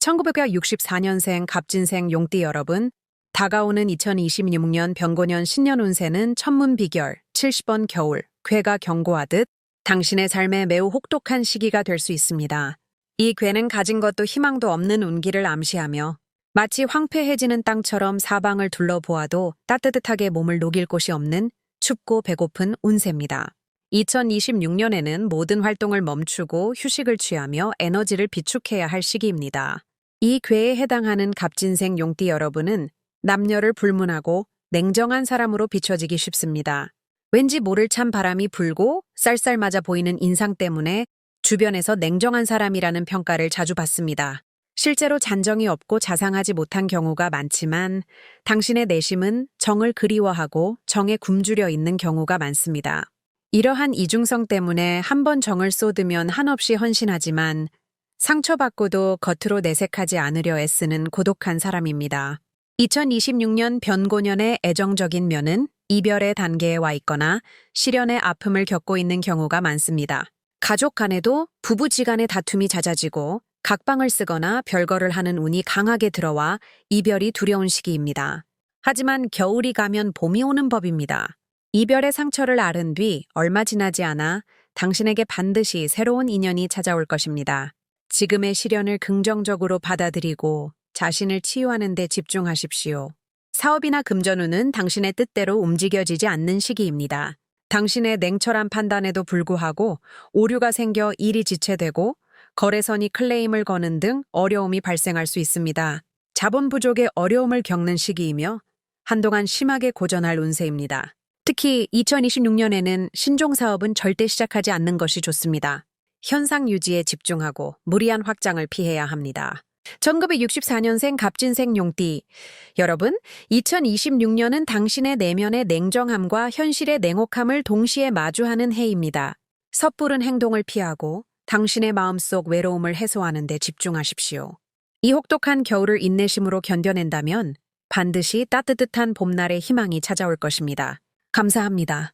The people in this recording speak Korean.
1964년생 갑진생 용띠 여러분, 다가오는 2026년 병고년 신년 운세는 천문 비결 70번 겨울 괴가 경고하듯 당신의 삶에 매우 혹독한 시기가 될 수 있습니다. 이 괴는 가진 것도 희망도 없는 운기를 암시하며 마치 황폐해지는 땅처럼 사방을 둘러보아도 따뜻하게 몸을 녹일 곳이 없는 춥고 배고픈 운세입니다. 2026년에는 모든 활동을 멈추고 휴식을 취하며 에너지를 비축해야 할 시기입니다. 이 괴에 해당하는 갑진생 용띠 여러분은 남녀를 불문하고 냉정한 사람으로 비춰지기 쉽습니다. 왠지 모를 찬 바람이 불고 쌀쌀 맞아 보이는 인상 때문에 주변에서 냉정한 사람이라는 평가를 자주 받습니다. 실제로 잔정이 없고 자상하지 못한 경우가 많지만 당신의 내심은 정을 그리워하고 정에 굶주려 있는 경우가 많습니다. 이러한 이중성 때문에 한 번 정을 쏟으면 한없이 헌신하지만 상처받고도 겉으로 내색하지 않으려 애쓰는 고독한 사람입니다. 2026년 변고년의 애정적인 면은 이별의 단계에 와 있거나 시련의 아픔을 겪고 있는 경우가 많습니다. 가족 간에도 부부지간의 다툼이 잦아지고 각방을 쓰거나 별거를 하는 운이 강하게 들어와 이별이 두려운 시기입니다. 하지만 겨울이 가면 봄이 오는 법입니다. 이별의 상처를 앓은 뒤 얼마 지나지 않아 당신에게 반드시 새로운 인연이 찾아올 것입니다. 지금의 시련을 긍정적으로 받아들이고 자신을 치유하는 데 집중하십시오. 사업이나 금전운은 당신의 뜻대로 움직여지지 않는 시기입니다. 당신의 냉철한 판단에도 불구하고 오류가 생겨 일이 지체되고 거래선이 클레임을 거는 등 어려움이 발생할 수 있습니다. 자본 부족의 어려움을 겪는 시기이며 한동안 심하게 고전할 운세입니다. 특히 2026년에는 신종 사업은 절대 시작하지 않는 것이 좋습니다. 현상 유지에 집중하고 무리한 확장을 피해야 합니다. 1964년생 갑진생 용띠. 여러분, 2026년은 당신의 내면의 냉정함과 현실의 냉혹함을 동시에 마주하는 해입니다. 섣부른 행동을 피하고 당신의 마음속 외로움을 해소하는 데 집중하십시오. 이 혹독한 겨울을 인내심으로 견뎌낸다면 반드시 따뜻한 봄날의 희망이 찾아올 것입니다. 감사합니다.